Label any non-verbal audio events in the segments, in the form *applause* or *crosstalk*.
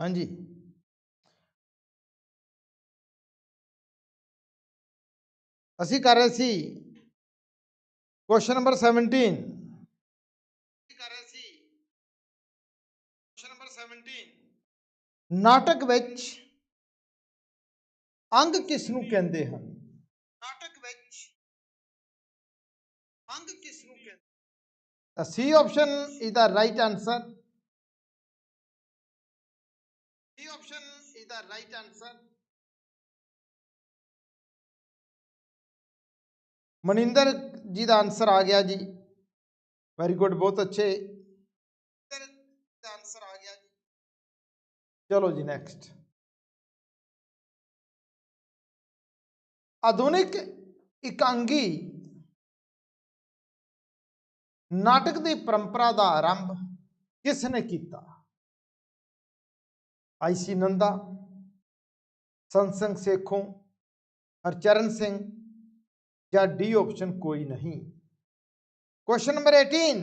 ਹਾਂਜੀ ਅਸੀਂ ਕਰ ਰਹੇ ਸੀ ਕੁਐਸਚਨ ਨੰਬਰ 17 ਅਸੀਂ ਕਰ ਰਹੇ ਸੀ ਕੁਐਸਚਨ ਨੰਬਰ 17 ਨਾਟਕ ਵਿੱਚ ਅੰਗ ਕਿਸ ਨੂੰ ਕਹਿੰਦੇ ਹਨ ਨਾਟਕ ਵਿੱਚ ਅੰਗ ਕਿਸ ਨੂੰ ਕਹਿੰਦੇ ਤਾਂ C option is the right answer option is the Maninder ji the answer ਆ ਗਿਆ ਜੀ। ਵੈਰੀ ਗੁੱਡ ਬਹੁਤ ਅੱਛੇ। ਦਾ ਆਨਸਰ ਆ ਗਿਆ ਜੀ। ਚਲੋ ਜੀ ਨੈਕਸਟ ਆਧੁਨਿਕ ਇਕਾਂਗੀ। ਨਾਟਕ ਦੀ ਪਰੰਪਰਾ ਦਾ ਆਰੰਭ ਕਿਸ ਨੇ ਕੀਤਾ ਆਈਸੀ ਨੰਦਾ ਸੰਤ ਸਿੰਘ ਸੇਖੋਂ, ਹਰਚਰਨ ਸਿੰਘ ਜਾਂ ਡੀ ਆਪਸ਼ਨ ਕੋਈ ਨਹੀਂ। ਕੁਐਸਚਨ ਨੰਬਰ 18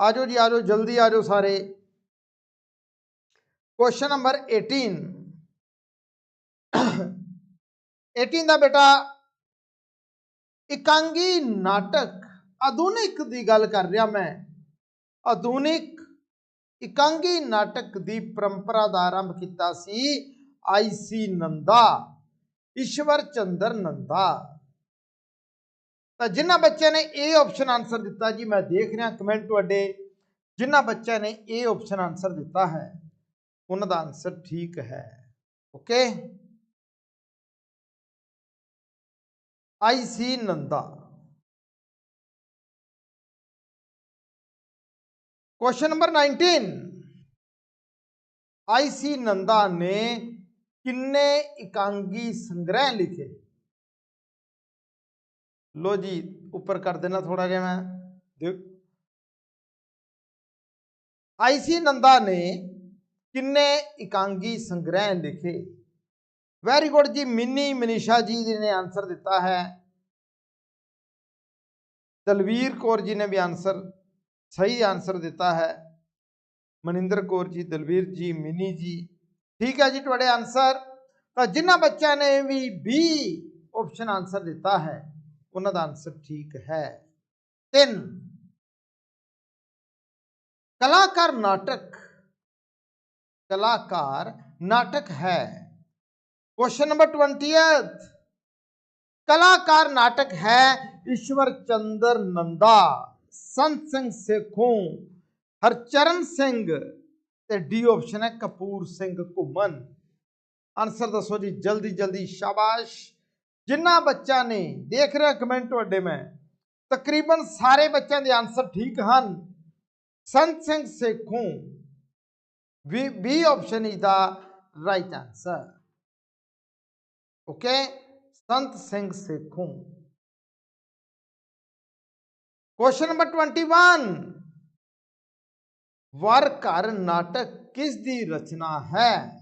ਆਜੋ ਜੀ, ਆਜੋ, ਜਲਦੀ ਆਜੋ ਸਾਰੇ। ਕੁਐਸਚਨ ਨੰਬਰ 18 18 ਦਾ ਬੇਟਾ, ਇਕਾਂਗੀ ਨਾਟਕ, ਆਧੁਨਿਕ ਦੀ ਗੱਲ ਕਰ ਰਿਹਾ ਮੈਂ। ਆਧੁਨਿਕ, ਇਕਾਂਗੀ ਨਾਟਕ ਦੀ ਪਰੰਪਰਾ ਦਾ ਆਰੰਭ ਕੀਤਾ ਸੀ। ਆਈਸੀ ਨੰਦਾ ਈਸ਼ਵਰ ਚੰਦਰ ਨੰਦਾ ਤਾਂ ਜਿਨ੍ਹਾਂ ਬੱਚਿਆਂ ਨੇ ਇਹ ਆਪਸ਼ਨ ਆਨਸਰ ਦਿੱਤਾ ਜੀ ਮੈਂ ਦੇਖ ਰਿਹਾ ਕਮੈਂਟ ਤੁਹਾਡੇ ਜਿਨ੍ਹਾਂ ਬੱਚਿਆਂ ਨੇ ਇਹ ਆਪਸ਼ਨ ਆਨਸਰ ਦਿੱਤਾ ਹੈ ਉਹਨਾਂ ਦਾ ਆਨਸਰ ਠੀਕ ਹੈ okay IC Nanda question number 19 IC Nanda ने ਕਿੰਨੇ ਇਕਾਂਗੀ ਸੰਗ੍ਰਹਿ ਲਿਖੇ? ਲੋ ਜੀ, ਉੱਪਰ ਕਰ ਦੇਣਾ ਥੋੜਾ ਜਿਹਾ ਮੈਂ। ਆਈਸੀ ਨੰਦਾ ਨੇ ਕਿੰਨੇ ਇਕਾਂਗੀ ਸੰਗ੍ਰਹਿ ਲਿਖੇ? ਵੈਰੀ ਗੁੱਡ ਜੀ, ਮਿੰਨੀ ਮਨੀਸ਼ਾ ਜੀ ਨੇ ਆਨਸਰ ਦਿੱਤਾ ਹੈ। ਤਲਵੀਰ ਕੌਰ ਜੀ ਨੇ ਵੀ ਆਨਸਰ ਸਹੀ ਆਨਸਰ ਦਿੱਤਾ ਹੈ। ਮਨਿੰਦਰ ਕੌਰ ਜੀ, ਦਲਵੀਰ ਜੀ, ਮਿੰਨੀ ਜੀ ਠੀਕ ਹੈ ਜੀ ਤੁਹਾਡੇ ਆਨਸਰ ਤਾਂ ਜਿਨ੍ਹਾਂ ਬੱਚਿਆਂ ਨੇ ਵੀ B ਆਪਸ਼ਨ ਆਨਸਰ ਦਿੱਤਾ ਹੈ ਉਹਨਾਂ ਦਾ ਆਨਸਰ ਠੀਕ ਹੈ 3 ਕਲਾਕਾਰ ਨਾਟਕ ਕਲਾਕਾਰ ਨਾਟਕ ਹੈ ਕੁਐਸਚਨ ਨੰਬਰ 20th ਕਲਾਕਾਰ ਨਾਟਕ ਹੈ ਈਸ਼ਵਰ ਚੰਦਰ ਨੰਦਾ ਸੰਤ ਸਿੰਘ ਸੇਖੋਂ ਹਰਚਰਨ ਸਿੰਘ ਤੇ ਡੀ ਆਪਸ਼ਨ ਹੈ ਕਪੂਰ ਸਿੰਘ ਘੁੰਮਨ ਆਨਸਰ ਦੱਸੋ ਜੀ ਜਲਦੀ ਜਲਦੀ ਸ਼ਾਬਾਸ਼ ਜਿੰਨਾ ਬੱਚਾ ਨੇ ਦੇਖ ਰਿਹਾ ਕਮੈਂਟ ਤੁਹਾਡੇ ਮੈਂ ਤਕਰੀਬਨ ਸਾਰੇ ਬੱਚਿਆਂ ਦੇ ਆਨਸਰ ਠੀਕ ਹਨ ਸੰਤ ਸਿੰਘ ਸੇਖੋਂ ਵੀ B option is the right answer okay Sant Singh Sekhon question number 21 ਵਰ ਘਰ ਨਾਟਕ ਕਿਸ ਦੀ ਰਚਨਾ ਹੈ?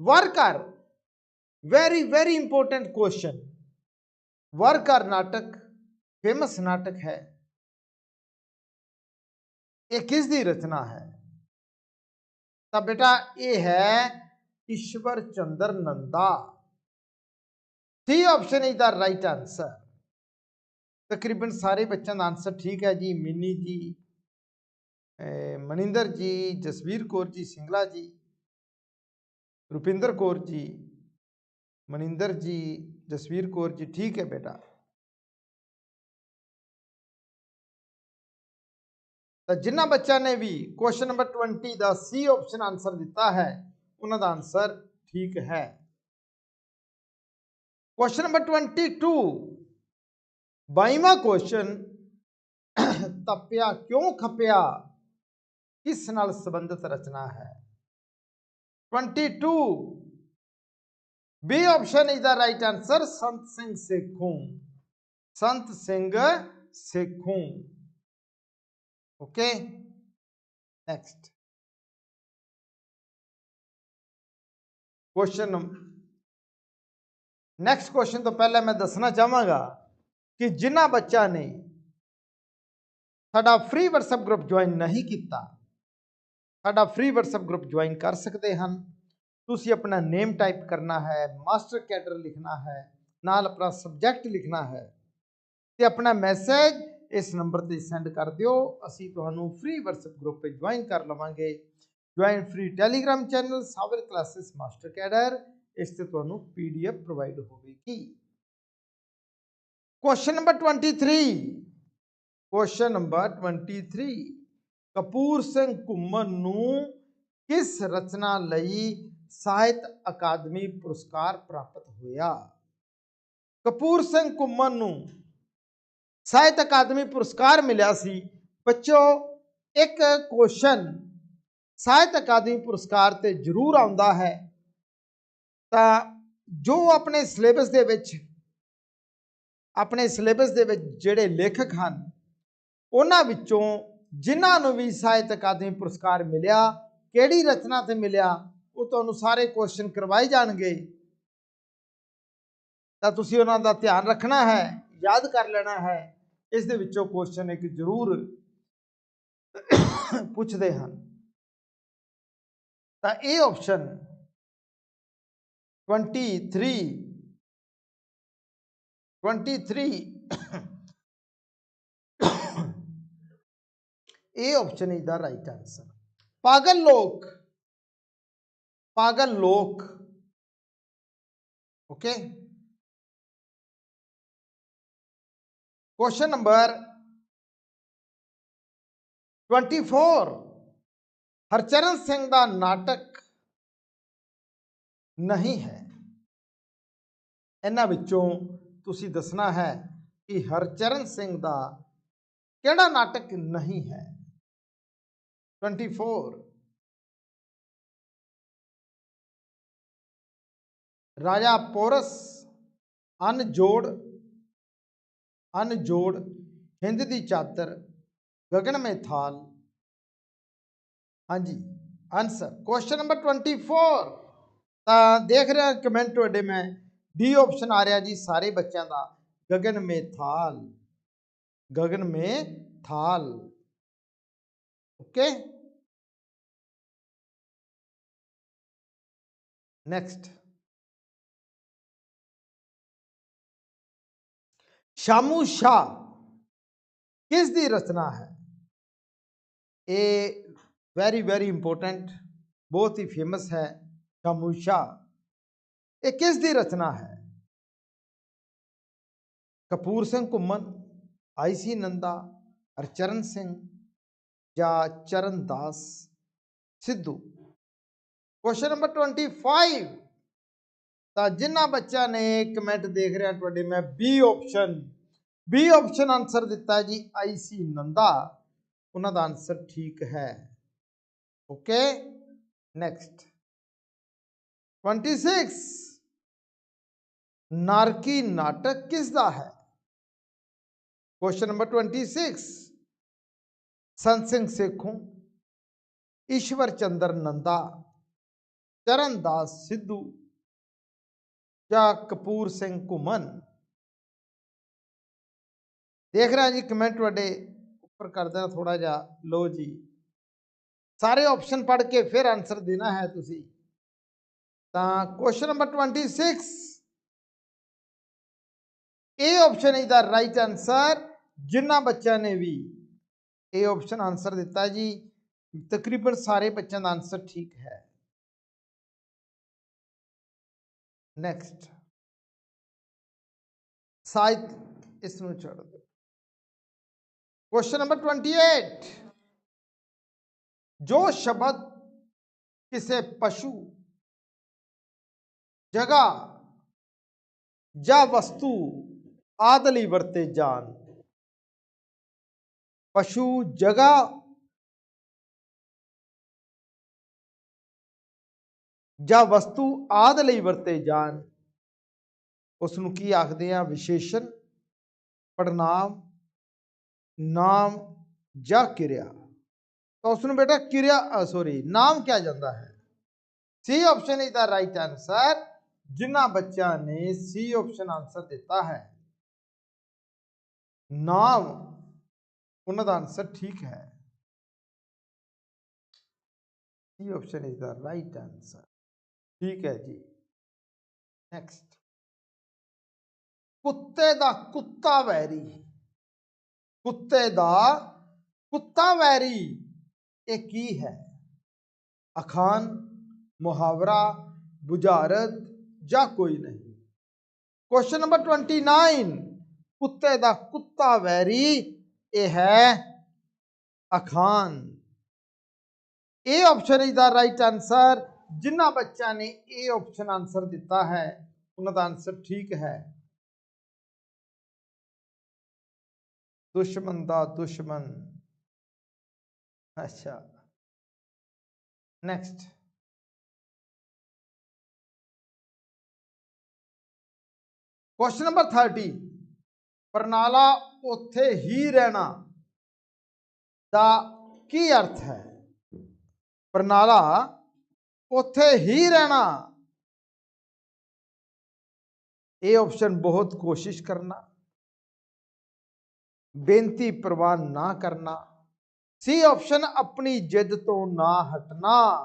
ਵਰ ਘਰ ਵੈਰੀ ਵੈਰੀ ਇੰਪੋਰਟੈਂਟ ਕੁਐਸਚਨ ਵਰ ਘਰ ਨਾਟਕ ਫੇਮਸ ਨਾਟਕ ਹੈ। ਇਹ ਕਿਸ ਦੀ ਰਚਨਾ ਹੈ? ਤਾਂ ਬੇਟਾ, ਇਹ ਹੈ Ishwar Chandar Nanda. C option is the right answer ਤਕਰੀਬਨ ਸਾਰੇ ਬੱਚਿਆਂ ਦਾ ਆਨਸਰ ਠੀਕ ਹੈ ਜੀ, ਮਿੰਨੀ ਜੀ। ਮਨਿੰਦਰ ਜੀ, ਜਸਵੀਰ ਕੌਰ ਜੀ, ਸਿੰਗਲਾ ਜੀ, ਰੁਪਿੰਦਰ ਕੌਰ ਜੀ, ਮਨਿੰਦਰ ਜੀ, ਜਸਵੀਰ ਕੌਰ ਜੀ, ਠੀਕ ਹੈ ਬੇਟਾ। ਤਾਂ ਜਿਨ੍ਹਾਂ ਬੱਚਿਆਂ ਨੇ ਵੀ ਕੁਐਸਚਨ ਨੰਬਰ 20 ਦਾ ਸੀ ਆਪਸ਼ਨ ਆਨਸਰ ਦਿੱਤਾ ਹੈ, ਉਹਨਾਂ ਦਾ ਆਨਸਰ ਠੀਕ ਹੈ। ਕੁਐਸਚਨ ਨੰਬਰ 22 ਬਾਈਵਾਂ ਕੁਐਸਚਨ *coughs* ਤਪਿਆ ਕਿਉਂ ਖਪਿਆ? ਕਿਸ ਨਾਲ ਸੰਬੰਧਿਤ ਰਚਨਾ ਹੈ 22 B option is the right answer Sant Singh Sekhon Sant Singh Sekhon okay next question next question ਤੋਂ ਪਹਿਲਾਂ ਮੈਂ ਦੱਸਣਾ ਚਾਹਾਂਗਾ ਕਿ ਜਿਨ੍ਹਾਂ ਬੱਚਾ ਨੇ ਸਾਡਾ ਫ੍ਰੀ WhatsApp ਗਰੁੱਪ ਜੁਆਇਨ ਨਹੀਂ ਕੀਤਾ ਸਾਡਾ ਫ੍ਰੀ WhatsApp ਗਰੁੱਪ ਜੁਆਇਨ ਕਰ ਸਕਦੇ ਹਨ। ਤੁਸੀਂ ਆਪਣਾ ਨੇਮ ਟਾਈਪ ਕਰਨਾ ਹੈ ਮਾਸਟਰ ਕੈਡਰ ਲਿਖਣਾ ਹੈ, ਨਾਲ ਆਪਣਾ ਸਬਜੈਕਟ ਲਿਖਣਾ ਹੈ ਤੇ ਆਪਣਾ ਮੈਸੇਜ ਇਸ ਨੰਬਰ ਤੇ ਸੈਂਡ ਕਰ ਦਿਓ। ਅਸੀਂ ਤੁਹਾਨੂੰ ਫ੍ਰੀ WhatsApp ਗਰੁੱਪ 'ਤੇ ਜੁਆਇਨ ਕਰ ਲਵਾਂਗੇ। Join free Telegram channel Sawar classes master cadre ਇਸ ਤੇ ਤੁਹਾਨੂੰ ਪੀਡੀਐਫ ਪ੍ਰੋਵਾਈਡ ਹੋਵੇਗੀ। Question number 23 question number 23 Kapoor Singh Ghumman ਨੂੰ ਕਿਸ ਰਚਨਾ ਲਈ ਸਾਹਿਤ ਅਕਾਦਮੀ ਪੁਰਸਕਾਰ ਪ੍ਰਾਪਤ ਹੋਇਆ? ਕਪੂਰ ਸਿੰਘ ਘੁੰਮਣ ਨੂੰ ਸਾਹਿਤ ਅਕਾਦਮੀ ਪੁਰਸਕਾਰ ਮਿਲਿਆ ਸੀ। ਬੱਚੋ, ਇੱਕ ਕੁਐਸਚਨ ਸਾਹਿਤ ਅਕਾਦਮੀ ਪੁਰਸਕਾਰ ਤੇ ਜ਼ਰੂਰ ਆਉਂਦਾ ਹੈ। ਤਾਂ ਜੋ ਆਪਣੇ ਸਿਲੇਬਸ ਦੇ ਵਿੱਚ, ਆਪਣੇ ਸਿਲੇਬਸ ਦੇ ਵਿੱਚ ਜਿਹੜੇ ਲੇਖਕ ਹਨ, ਉਹਨਾਂ ਵਿੱਚੋਂ ਜਿਨ੍ਹਾਂ ਨੂੰ ਵੀ ਸਾਹਿਤ ਅਕਾਦਮੀ ਪੁਰਸਕਾਰ ਮਿਲਿਆ, ਕਿਹੜੀ ਰਚਨਾ ਤੇ ਮਿਲਿਆ, ਉਹ ਤੁਹਾਨੂੰ ਸਾਰੇ ਕੁਐਸਚਨ ਕਰਵਾਏ ਜਾਣਗੇ। ਤਾਂ ਤੁਸੀਂ ਉਹਨਾਂ ਦਾ ਧਿਆਨ ਰੱਖਣਾ ਹੈ, ਯਾਦ ਕਰ ਲੈਣਾ ਹੈ। ਇਸ ਦੇ ਵਿੱਚੋਂ ਕੁਐਸਚਨ ਇੱਕ ਜ਼ਰੂਰ ਪੁੱਛਦੇ ਹਨ। ਤਾਂ ਇਹ option 23 23 A option is the right answer. Pagal Lok. Pagal Lok. Okay. Question number 24. Harcharan Singh ਦਾ ਨਾਟਕ ਨਹੀਂ ਹੈ ਇਹਨਾਂ ਵਿੱਚੋਂ ਤੁਸੀਂ ਦੱਸਣਾ ਹੈ ਕਿ ਹਰਚਰਨ ਸਿੰਘ ਦਾ ਕਿਹੜਾ ਨਾਟਕ ਨਹੀਂ ਹੈ 24 ਰਾਜਾ ਪੋਰਸ ਅਨਜੋੜ ਅਨਜੋੜ ਹਿੰਦ ਦੀ ਚਾਦਰ ਗਗਨ ਮੇ ਥਾਲ ਹਾਂਜੀ ਆਨਸਰ ਕੁਐਸਚਨ ਨੰਬਰ 24 ਤਾਂ ਦੇਖ ਰਿਹਾ ਕਮੈਂਟ ਤੁਹਾਡੇ ਮੈਂ ਡੀ ਆਪਸ਼ਨ ਆ ਰਿਹਾ ਜੀ ਸਾਰੇ ਬੱਚਿਆਂ ਦਾ ਗਗਨ ਮੇ ਥਾਲ ਗਗਨ ਮੇ ਥਾਲ थाल ਓਕੇ ਨੈਕਸਟ ਸ਼ਾਮੂ ਸ਼ਾਹ ਕਿਸ ਦੀ ਰਚਨਾ ਹੈ ਇਹ ਵੈਰੀ ਵੈਰੀ ਇੰਪੋਰਟੈਂਟ ਬਹੁਤ ਹੀ ਫੇਮਸ ਹੈ ਸ਼ਾਮੂ ਸ਼ਾਹ ਇਹ ਕਿਸ ਦੀ ਰਚਨਾ ਹੈ ਕਪੂਰ ਸਿੰਘ ਘੁੰਮਣ ਆਈਸੀ ਨੰਦਾ ਹਰਚਰਨ ਸਿੰਘ ਜਾਂ ਚਰਨਦਾਸ ਸਿੱਧੂ। ਕੁਐਸਚਨ ਨੰਬਰ 25 ਤਾਂ ਜਿਨ੍ਹਾਂ ਬੱਚਿਆਂ ਨੇ ਕਮੈਂਟ ਦੇਖ ਰਿਹਾ ਤੁਹਾਡੇ, ਮੈਂ B option B option answer ਦਿੱਤਾ ਜੀ ਆਈਸੀ ਨੰਦਾ। ਉਹਨਾਂ ਦਾ ਆਨਸਰ ਠੀਕ ਹੈ। ਓਕੇ ਨੈਕਸਟ 26 ਨਾਰਕੀ ਨਾਟਕ ਕਿਸ ਦਾ ਹੈ? ਕੁਐਸਚਨ ਨੰਬਰ 26 ਸੰਤ ਸਿੰਘ ਸੇਖੋਂ, ਈਸ਼ਵਰ ਚੰਦਰ ਨੰਦਾ ਚਰਨਦਾਸ ਸਿੱਧੂ, ਜਾਂ ਕਪੂਰ ਸਿੰਘ ਘੁੰਮਣ। ਦੇਖ ਰਿਹਾ ਜੀ ਕਮੈਂਟ ਤੁਹਾਡੇ ਉੱਪਰ ਕਰਦਾ ਥੋੜਾ ਜਿਹਾ ਲੋ ਜੀ। ਸਾਰੇ ਆਪਸ਼ਨ ਪੜ੍ਹ ਕੇ ਫਿਰ ਆਨਸਰ ਦੇਣਾ ਹੈ ਤੁਸੀਂ। ਤਾਂ ਕੁਐਸਚਨ ਨੰਬਰ 26 ਇਹ option is the right answer ਜਿਨ੍ਹਾਂ ਬੱਚਿਆਂ ਨੇ ਵੀ ਇਹ ਆਪਸ਼ਨ ਆਨਸਰ ਦਿੱਤਾ ਜੀ ਤਕਰੀਬਨ ਸਾਰੇ ਬੱਚਿਆਂ ਦਾ ਆਨਸਰ ਠੀਕ ਹੈ ਨੈਕਸਟ ਸਾਹਿਤ ਇਸ ਨੂੰ ਛੱਡ ਦਿਓ ਕੁਐਸਚਨ ਨੰਬਰ 28 ਜੋ ਸ਼ਬਦ ਕਿਸੇ ਪਸ਼ੂ ਜਗ੍ਹਾ ਜਾਂ ਵਸਤੂ ਆਦਿ ਲਈ ਵਰਤੇ ਜਾਣ ਪਸ਼ੂ ਜਗ੍ਹਾ ਜਾਂ ਵਸਤੂ ਆਦਿ ਲਈ ਵਰਤੇ ਜਾਣ। ਉਸ ਨੂੰ ਕੀ ਆਖਦੇ ਆ? ਵਿਸ਼ੇਸ਼ਣ ਪੜਨਾਮ ਨਾਮ ਜਾਂ ਕਿਰਿਆ। ਤਾਂ ਉਸ ਨੂੰ ਬੇਟਾ ਕਿਰਿਆ ਸੋਰੀ ਨਾਮ ਕਿਹਾ ਜਾਂਦਾ ਹੈ। C option is the right answer ਜਿਨ੍ਹਾਂ ਬੱਚਿਆਂ ਨੇ ਸੀ ਆਪਸ਼ਨ ਆਨਸਰ ਦਿੱਤਾ ਹੈ। ਨਾਮ ਉਹਨਾਂ ਦਾ ਆਨਸਰ ਠੀਕ ਹੈ। C option is the right answer. ਠੀਕ ਹੈ ਜੀ। ਨੈਕਸਟ ਕੁੱਤੇ ਦਾ ਕੁੱਤਾ ਵੈਰੀ। ਕੁੱਤੇ ਦਾ ਕੁੱਤਾ ਵੈਰੀ, ਇਹ ਕੀ ਹੈ? ਅਖਾਨ ਮੁਹਾਵਰਾ, ਬੁਝਾਰਤ ਜਾਂ ਕੋਈ ਨਹੀਂ? ਕੁਐਸਚਨ ਨੰਬਰ 29 ਕੁੱਤੇ ਦਾ ਕੁੱਤਾ ਵੈਰੀ ਇਹ ਹੈ ਅਖਾਨ ਇਹ option is the right answer ਜਿਨ੍ਹਾਂ ਬੱਚਿਆਂ ਨੇ ਇਹ ਆਪਸ਼ਨ ਆਨਸਰ ਦਿੱਤਾ ਹੈ, ਉਹਨਾਂ ਦਾ ਆਨਸਰ ਠੀਕ ਹੈ। ਦੁਸ਼ਮਣ ਦਾ ਦੁਸ਼ਮਣ। ਅੱਛਾ। ਨੈਕਸਟ ਕੁਐਸਚਨ ਨੰਬਰ 30 ਪ੍ਰਣਾਲਾ ਉੱਥੇ ਹੀ ਰਹਿਣਾ ਦਾ ਕੀ ਅਰਥ ਹੈ? ਪ੍ਰਣਾਲਾ ਉੱਥੇ ਹੀ ਰਹਿਣਾ। ਇਹ ਆਪਸ਼ਨ ਬਹੁਤ ਕੋਸ਼ਿਸ਼ ਕਰਨਾ। ਬੇਨਤੀ ਪ੍ਰਵਾਨ ਨਾ ਕਰਨਾ। ਸੀ ਆਪਸ਼ਨ ਆਪਣੀ ਜਿੱਦ ਤੋਂ ਨਾ ਹਟਣਾ।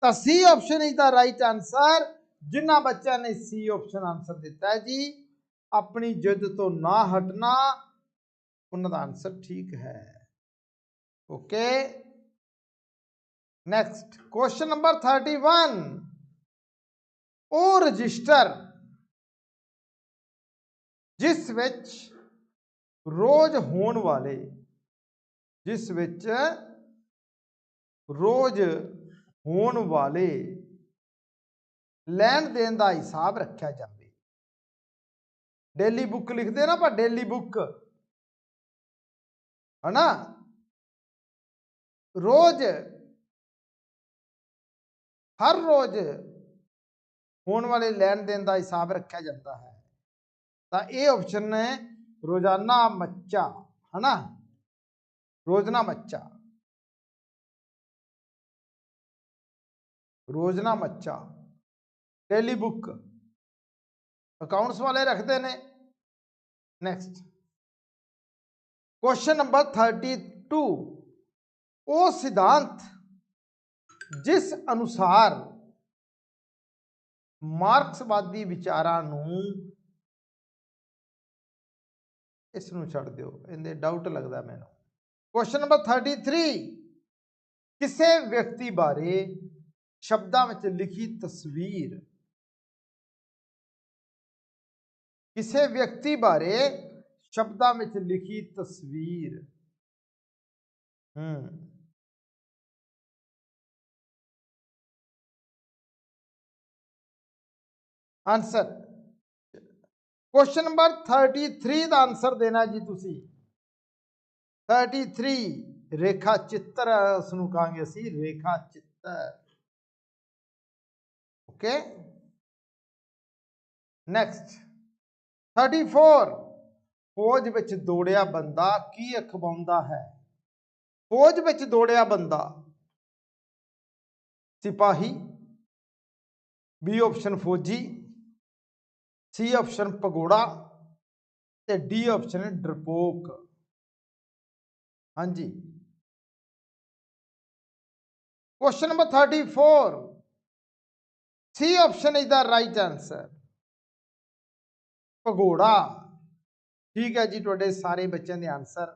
ਤਾਂ C option is the right answer ਜਿਨ੍ਹਾਂ ਬੱਚਿਆਂ ਨੇ ਸੀ ਆਪਸ਼ਨ ਆਨਸਰ ਦਿੱਤਾ ਜੀ, ਆਪਣੀ ਜਿੱਦ ਤੋਂ ਨਾ ਹਟਣਾ। ਉਹਨਾਂ ਦਾ ਆਨਸਰ ਠੀਕ ਹੈ। ਓਕੇ ਨੈਕਸਟ ਕੁਐਸਚਨ ਨੰਬਰ 31 ਉਹ ਰਜਿਸਟਰ ਜਿਸ ਵਿੱਚ ਰੋਜ਼ ਹੋਣ ਵਾਲੇ, ਜਿਸ ਵਿੱਚ ਰੋਜ਼ ਹੋਣ ਵਾਲੇ ਲੈਣ ਦੇਣ ਦਾ ਹਿਸਾਬ ਰੱਖਿਆ ਜਾਵੇ। ਡੇਲੀ ਬੁੱਕ ਲਿਖਦੇ ਨਾ ਆਪਾਂ ਡੇਲੀ ਬੁੱਕ ਹਨਾ? ਰੋਜ਼। ਹਰ ਰੋਜ਼ ਹੋਣ ਵਾਲੇ ਲੈਣ ਦੇਣ ਦਾ ਹਿਸਾਬ ਰੱਖਿਆ ਜਾਂਦਾ ਹੈ। ਤਾਂ ਇਹ ਆਪਸ਼ਨ ਹੈ ਰੋਜ਼ਾਨਾ ਮੱਚਾ, ਹਨਾ? ਰੋਜ਼ਨਾ ਮੱਚਾ। ਰੋਜ਼ਨਾ ਮੱਚਾ। ਡੇਲੀ ਬੁੱਕ ਅਕਾਊਂਟਸ ਵਾਲੇ ਰੱਖਦੇ ਨੇ। ਨੈਕਸਟ ਕੁਐਸਚਨ ਨੰਬਰ 32 ਉਹ ਸਿਧਾਂਤ ਜਿਸ ਅਨੁਸਾਰ ਮਾਰਕਸਵਾਦੀ ਵਿਚਾਰਾਂ ਨੂੰ ਇਸ ਨੂੰ ਛੱਡ ਦਿਓ, ਇਹਦੇ ਡਾਊਟ ਲੱਗਦਾ ਮੈਨੂੰ। ਕੁਐਸਚਨ ਨੰਬਰ 33 ਕਿਸੇ ਵਿਅਕਤੀ ਬਾਰੇ ਸ਼ਬਦਾਂ ਵਿੱਚ ਲਿਖੀ ਤਸਵੀਰ ਕਿਸੇ ਵਿਅਕਤੀ ਬਾਰੇ ਸ਼ਬਦਾਂ ਵਿੱਚ ਲਿਖੀ ਤਸਵੀਰ। ਹੂੰ। ਆਨਸਰ ਕੁਐਸਚਨ ਨੰਬਰ 33 ਦਾ ਆਨਸਰ ਦੇਣਾ ਜੀ ਤੁਸੀਂ। 33 ਰੇਖਾ ਚਿੱਤਰ ਉਸ ਨੂੰ ਕਹਾਂਗੇ ਅਸੀਂ ਰੇਖਾ ਚਿੱਤਰ। ਓਕੇ ਨੈਕਸਟ 34 ਫੌਜ ਵਿੱਚ ਦੌੜਿਆ ਬੰਦਾ ਕੀ ਅਖਵਾਉਂਦਾ ਹੈ? ਫੌਜ ਵਿੱਚ ਦੌੜਿਆ ਬੰਦਾ ਸਿਪਾਹੀ ਬੀ ਆਪਸ਼ਨ ਫੌਜੀ ਸੀ ਆਪਸ਼ਨ ਪਗੋੜਾ ਤੇ ਡੀ ਆਪਸ਼ਨ ਹੈ ਡਰਪੋਕ। ਹਾਂਜੀ। Question number 34 C option is the right answer ਪਗੋੜਾ ਠੀਕ ਹੈ ਜੀ ਤੁਹਾਡੇ ਸਾਰੇ ਬੱਚਿਆਂ ਦੇ ਆਨਸਰ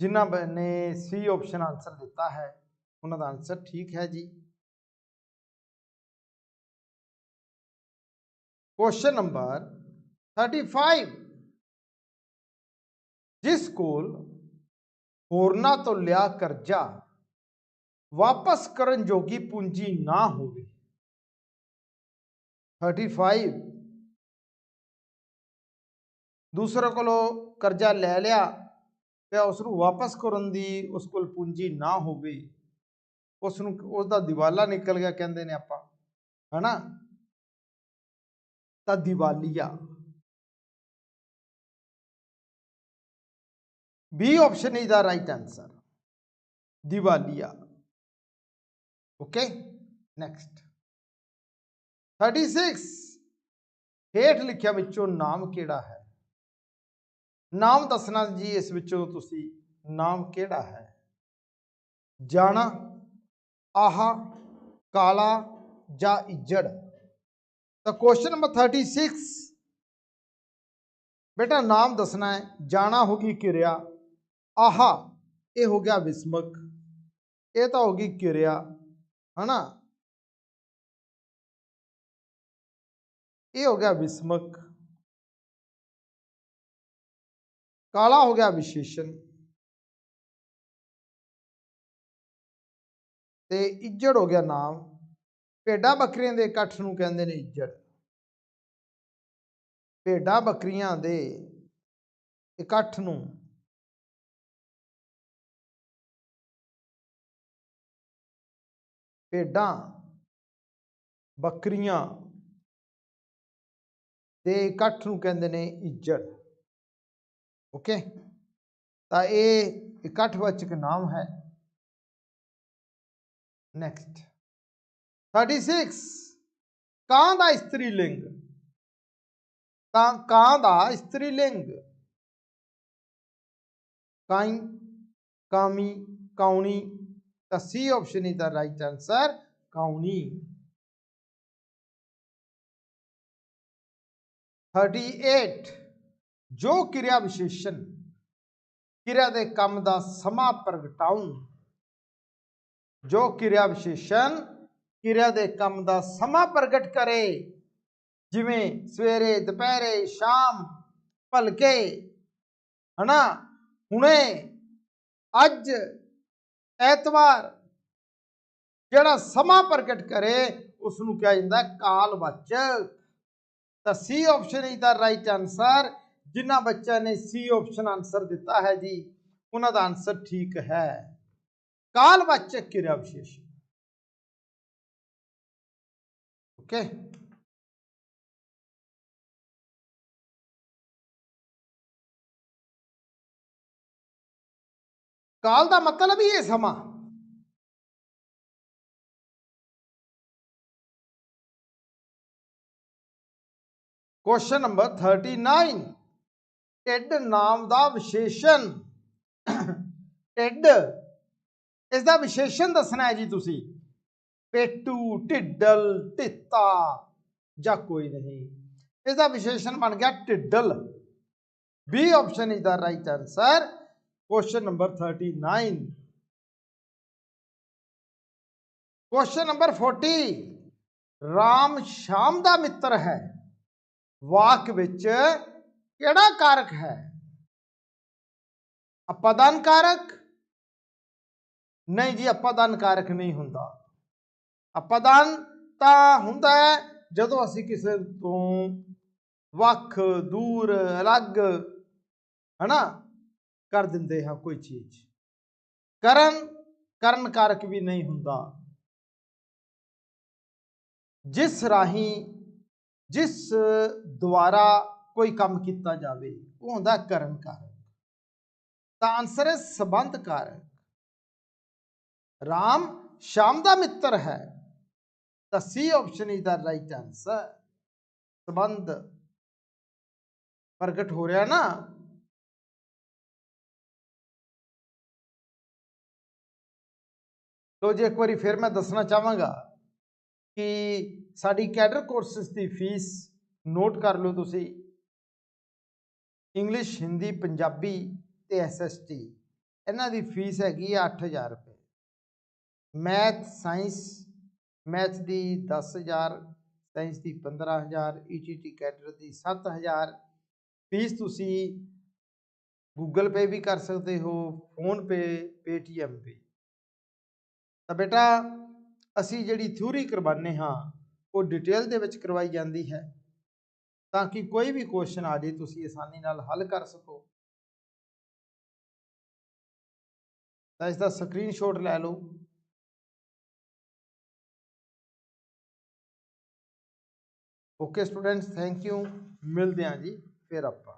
ਜਿਨ੍ਹਾਂ ਬ- ਨੇ ਸੀ ਆਪਸ਼ਨ ਆਨਸਰ ਦਿੱਤਾ ਹੈ ਉਹਨਾਂ ਦਾ ਆਨਸਰ ਠੀਕ ਹੈ ਜੀ ਕੁਐਸਚਨ ਨੰਬਰ 35 ਜਿਸ ਕੋਲ ਹੋਰਨਾਂ ਤੋਂ ਲਿਆ ਕਰਜ਼ਾ ਵਾਪਸ ਕਰਨ ਜੋਗੀ ਪੂੰਜੀ ਨਾ ਹੋਵੇ 35 ਦੂਸਰੇ ਕੋਲੋਂ ਕਰਜ਼ਾ ਲੈ ਲਿਆ ਤੇ ਉਸ ਨੂੰ ਵਾਪਸ ਕਰਨ ਦੀ ਉਸ ਕੋਲ ਪੂੰਜੀ ਨਾ ਹੋਵੇ। ਉਸ ਨੂੰ ਉਸ ਦਾ ਦਿਵਾਲਾ ਨਿਕਲ ਗਿਆ ਕਹਿੰਦੇ ਨੇ ਆਪਾਂ, ਹਨਾ? ਤਾਂ ਦਿਵਾਲੀਆ। B option is the right answer ਦਿਵਾਲੀਆ। Okay next 36 ਹੇਠ ਲਿਖਿਆ ਵਿੱਚੋਂ ਨਾਮ ਕਿਹੜਾ ਹੈ? ਨਾਮ ਦੱਸਣਾ ਜੀ ਇਸ ਵਿੱਚੋਂ ਤੁਸੀਂ, ਨਾਮ ਕਿਹੜਾ ਹੈ? ਜਾਣਾ, ਆਹਾ, ਕਾਲਾ ਜਾਂ ਇੱਜੜ? ਤਾਂ ਕੁਐਸਚਨ ਨੰਬਰ 36 ਬੇਟਾ, ਨਾਮ ਦੱਸਣਾ ਹੈ, ਜਾਣਾ ਹੋ ਗਈ ਕਿਰਿਆ, ਆਹਾ, ਇਹ ਹੋ ਗਿਆ ਵਿਸਮਕ, ਇਹ ਤਾਂ ਹੋ ਗਈ ਕਿਰਿਆ, ਹਨਾ? ਇਹ ਹੋ ਗਿਆ ਵਿਸਮਕ। ਕਾਲਾ ਹੋ ਗਿਆ ਵਿਸ਼ੇਸ਼ਣ। ਤੇ ਇੱਜੜ ਹੋ ਗਿਆ ਨਾਮ। ਭੇਡਾਂ ਬੱਕਰੀਆਂ ਦੇ ਇਕੱਠ ਨੂੰ ਕਹਿੰਦੇ ਨੇ ਇੱਜੜ। ਭੇਡਾਂ ਬੱਕਰੀਆਂ ਦੇ ਇਕੱਠ ਨੂੰ ਭੇਡਾਂ ਬੱਕਰੀਆਂ ਦੇ ਇਕੱਠ ਨੂੰ ਕਹਿੰਦੇ ਨੇ ਇੱਜੜ। ਓਕੇ ਤਾਂ ਇਹ ਇਕੱਠਵਾਚਕ ਨਾਮ ਹੈ ਨੈਕਸਟ 36 ਕਾਂ ਦਾ ਇਸਤਰੀ ਲਿੰਗ ਕਾਂ ਕਾਂ ਦਾ ਇਸਤਰੀ ਲਿੰਗ ਕਾਈ ਕਾਮੀ ਕਾਉਣੀ ਤਾਂ C option is the right answer ਕਾਉਣੀ 38 ਜੋ ਕਿਰਿਆ ਵਿਸ਼ੇਸ਼ਣ, ਕਿਰਿਆ ਦੇ ਕੰਮ ਦਾ ਸਮਾਂ ਪ੍ਰਗਟਾਉਣ, ਜੋ ਕਿਰਿਆ ਵਿਸ਼ੇਸ਼ਣ, ਕਿਰਿਆ ਦੇ ਕੰਮ ਦਾ ਸਮਾਂ ਪ੍ਰਗਟ ਕਰੇ, ਜਿਵੇਂ ਸਵੇਰੇ, ਦੁਪਹਿਰੇ, ਸ਼ਾਮ, ਭਲਕੇ, ਹਨਾ? ਹੁਣੇ, ਅੱਜ, ਐਤਵਾਰ, ਜਿਹੜਾ ਸਮਾਂ ਪ੍ਰਗਟ ਕਰੇ ਉਸ ਨੂੰ ਕਿਹਾ ਜਾਂਦਾ ਕਾਲਵਾਚਕ ਤਾਂ C option is the right answer ਜਿਨ੍ਹਾਂ ਬੱਚਿਆਂ ਨੇ ਸੀ ਆਪਸ਼ਨ ਆਨਸਰ ਦਿੱਤਾ ਹੈ ਜੀ, ਉਹਨਾਂ ਦਾ ਆਨਸਰ ਠੀਕ ਹੈ। ਕਾਲਵਾਚਕ ਕਿਰਿਆ ਵਿਸ਼ੇਸ਼ ਓਕੇ ਕਾਲ ਦਾ ਮਤਲਬ ਹੀ ਇਹ ਸਮਾਂ। ਕੁਐਸਚਨ ਨੰਬਰ 39 ਟਿੱਡ ਨਾਮ ਦਾ ਵਿਸ਼ੇਸ਼ਣ। ਟਿੱਡ ਇਸ ਦਾ ਵਿਸ਼ੇਸ਼ਣ ਦੱਸਣਾ ਹੈ ਜੀ ਤੁਸੀਂ। ਪੇਟੂ, ਢਿੱਡਲ, ਢਿੱਤਾ ਜਾਂ ਕੋਈ ਨਹੀਂ। ਇਸ ਦਾ ਵਿਸ਼ੇਸ਼ਣ ਬਣ ਗਿਆ ਢਿੱਡਲ। B option is the right answer question number 39 question number 40 Ram Sham ਦਾ ਮਿੱਤਰ ਹੈ। ਵਾਕ ਵਿੱਚ ਕਿਹੜਾ ਕਾਰਕ ਹੈ? ਅਪਦਾਨ ਕਾਰਕ? ਨਹੀਂ ਜੀ, ਅਪਦਾਨ ਕਾਰਕ ਨਹੀਂ ਹੁੰਦਾ। ਅਪਦਾਨ ਤਾਂ ਹੁੰਦਾ ਹੈ ਜਦੋਂ ਅਸੀਂ ਕਿਸੇ ਤੋਂ ਵੱਖ, ਦੂਰ, ਅਲੱਗ, ਹਨਾ, ਕਰ ਦਿੰਦੇ ਹਾਂ ਕੋਈ ਚੀਜ਼। ਕਰਨ ਕਰਨ ਕਾਰਕ ਵੀ ਨਹੀਂ ਹੁੰਦਾ। ਜਿਸ ਰਾਹੀਂ, ਜਿਸ ਦੁਆਰਾ ਕੋਈ ਕੰਮ ਕੀਤਾ ਜਾਵੇ, ਉਹ ਹੁੰਦਾ ਕਰਨ ਕਾਰਕ ਤਾਂ ਆਨਸਰ ਹੈ ਸੰਬੰਧ ਕਾਰਕ ਰਾਮ ਸ਼ਾਮ ਦਾ ਮਿੱਤਰ ਹੈ। ਤਾਂ C option is the right answer ਸੰਬੰਧ ਪ੍ਰਗਟ ਹੋ ਰਿਹਾ ਨਾ। ਲੋ ਜੀ ਇੱਕ ਵਾਰੀ ਫਿਰ ਮੈਂ ਦੱਸਣਾ ਚਾਹਾਂਗਾ ਕਿ ਸਾਡੀ ਕੈਡਰ ਕੋਰਸਸ ਦੀ ਫੀਸ ਨੋਟ ਕਰ ਲਓ ਤੁਸੀਂ। ਇੰਗਲਿਸ਼ ਹਿੰਦੀ ਪੰਜਾਬੀ ਤੇ ਐਸਐਸਟੀ ਇਹਨਾਂ ਦੀ ਫੀਸ ਹੈਗੀ ਆ 8000 ਰੁਪਏ। ਮੈਥ ਸਾਇੰਸ ਮੈਥ ਦੀ 10000 ਸਾਇੰਸ ਦੀ 15000 ਈਟੀਟੀ ਕੈਡਰ ਦੀ 7000 ਫੀਸ ਤੁਸੀਂ ਗੂਗਲ ਪੇ ਵੀ ਕਰ ਸਕਦੇ ਹੋ ਫੋਨ ਪੇ ਪੇਟੀਐਮ ਵੀ। ਤਾਂ ਬੇਟਾ, ਅਸੀਂ ਜਿਹੜੀ ਥਿਊਰੀ ਕਰਵਾਉਂਦੇ ਹਾਂ, ਉਹ ਡਿਟੇਲ ਦੇ ਵਿੱਚ ਕਰਵਾਈ ਜਾਂਦੀ ਹੈ। ਤਾਂ ਕਿ ਕੋਈ ਵੀ ਕੁਐਸਚਨ ਆ ਜੇ, ਤੁਸੀਂ ਆਸਾਨੀ ਨਾਲ ਹੱਲ ਕਰ ਸਕੋ। ਤਾਂ ਇਸ ਦਾ ਸਕਰੀਨਸ਼ਾਟ ਲੈ ਲਓ। ਓਕੇ ਸਟੂਡੈਂਟਸ ਥੈਂਕ ਯੂ ਮਿਲਦੇ ਹਾਂ ਜੀ, ਫਿਰ ਆਪਾਂ।